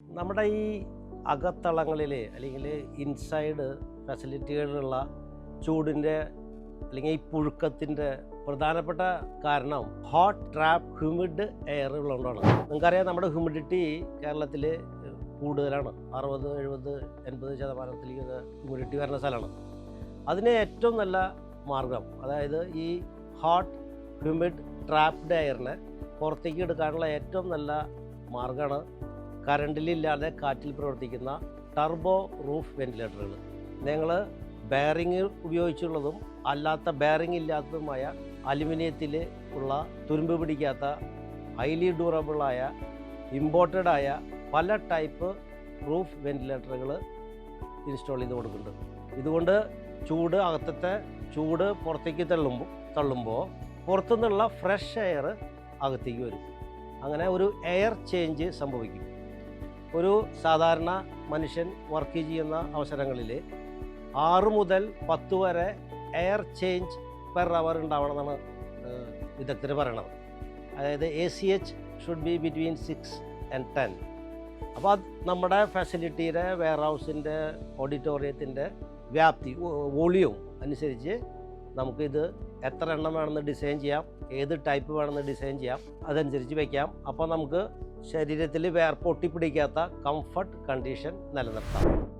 നമ്മുടെ ഈ അകത്തളങ്ങളിൽ അല്ലെങ്കിൽ ഇൻസൈഡ് ഫെസിലിറ്റികളിലുള്ള ചൂടിന്റെ അല്ലെങ്കിൽ ഈ പുഴുക്കത്തിന്റെ പ്രധാനപ്പെട്ട കാരണം ഹോട്ട് ട്രാപ്പ് ഹ്യൂമിഡ് എയർ ഉള്ളതുകൊണ്ടാണ്. നിങ്ങൾക്കറിയാം നമ്മുടെ ഹ്യൂമിഡിറ്റി കേരളത്തിൽ കൂടുതലാണ്. അറുപത് എഴുപത് എൺപത് ശതമാനത്തിലേക്ക് ഹ്യൂമിഡിറ്റി വരുന്ന സ്ഥലമാണ്. അതിന് ഏറ്റവും നല്ല മാർഗം അതായത് ഈ ഹോട്ട് ഹ്യൂമിഡ് ട്രാപ്ഡ് എയറിനെ പുറത്തേക്ക് എടുക്കാനുള്ള ഏറ്റവും നല്ല മാർഗമാണ് കറണ്ടിലില്ലാതെ കാറ്റിൽ പ്രവർത്തിക്കുന്ന ടർബോ റൂഫ് വെന്റിലേറ്ററുകൾ നിങ്ങൾ ബെയറിങ് ഉപയോഗിച്ചുള്ളതും അല്ലാത്ത ബെയറിംഗ് ഇല്ലാത്തതുമായ അലുമിനിയത്തിൽ ഉള്ള തുരുമ്പ് പിടിക്കാത്ത ഹൈലി ഡ്യൂറബിളായ ഇമ്പോർട്ടഡ് ആയ പല ടൈപ്പ് റൂഫ് വെന്റിലേറ്ററുകൾ ഇൻസ്റ്റാൾ ചെയ്ത് കൊടുക്കുന്നുണ്ട്. ഇതുകൊണ്ട് ചൂട് അകത്തത്തെ ചൂട് പുറത്തേക്ക് തള്ളുമ്പോൾ തള്ളുമ്പോൾ പുറത്തുനിന്നുള്ള ഫ്രഷ് എയർ അകത്തേക്ക് വരും. അങ്ങനെ ഒരു എയർ ചേഞ്ച് സംഭവിക്കും. ഒരു സാധാരണ മനുഷ്യൻ വർക്ക് ചെയ്യുന്ന അവസരങ്ങളിൽ ആറ് മുതൽ പത്ത് വരെ എയർ ചേഞ്ച് പെർ അവർ ഉണ്ടാവണമെന്നാണ് വിദഗ്ധർ പറയണത്. അതായത് A C H should be between six and ten അപ്പോൾ അത് നമ്മുടെ ഫെസിലിറ്റിയുടെ വെയർ ഹൗസിന്റെ ഓഡിറ്റോറിയത്തിന്റെ വ്യാപ്തി വോളിയം അനുസരിച്ച് നമുക്കിത് എത്ര എണ്ണം വേണമെന്ന് ഡിസൈൻ ചെയ്യാം ഏത് ടൈപ്പ് വേണമെന്ന് ഡിസൈൻ ചെയ്യാം അതനുസരിച്ച് വയ്ക്കാം അപ്പോൾ നമുക്ക് ശരീരത്തിൽ വേർ പൊട്ടിപ്പിടിക്കാത്ത കംഫർട്ട് കണ്ടീഷൻ നിലനിർത്താം.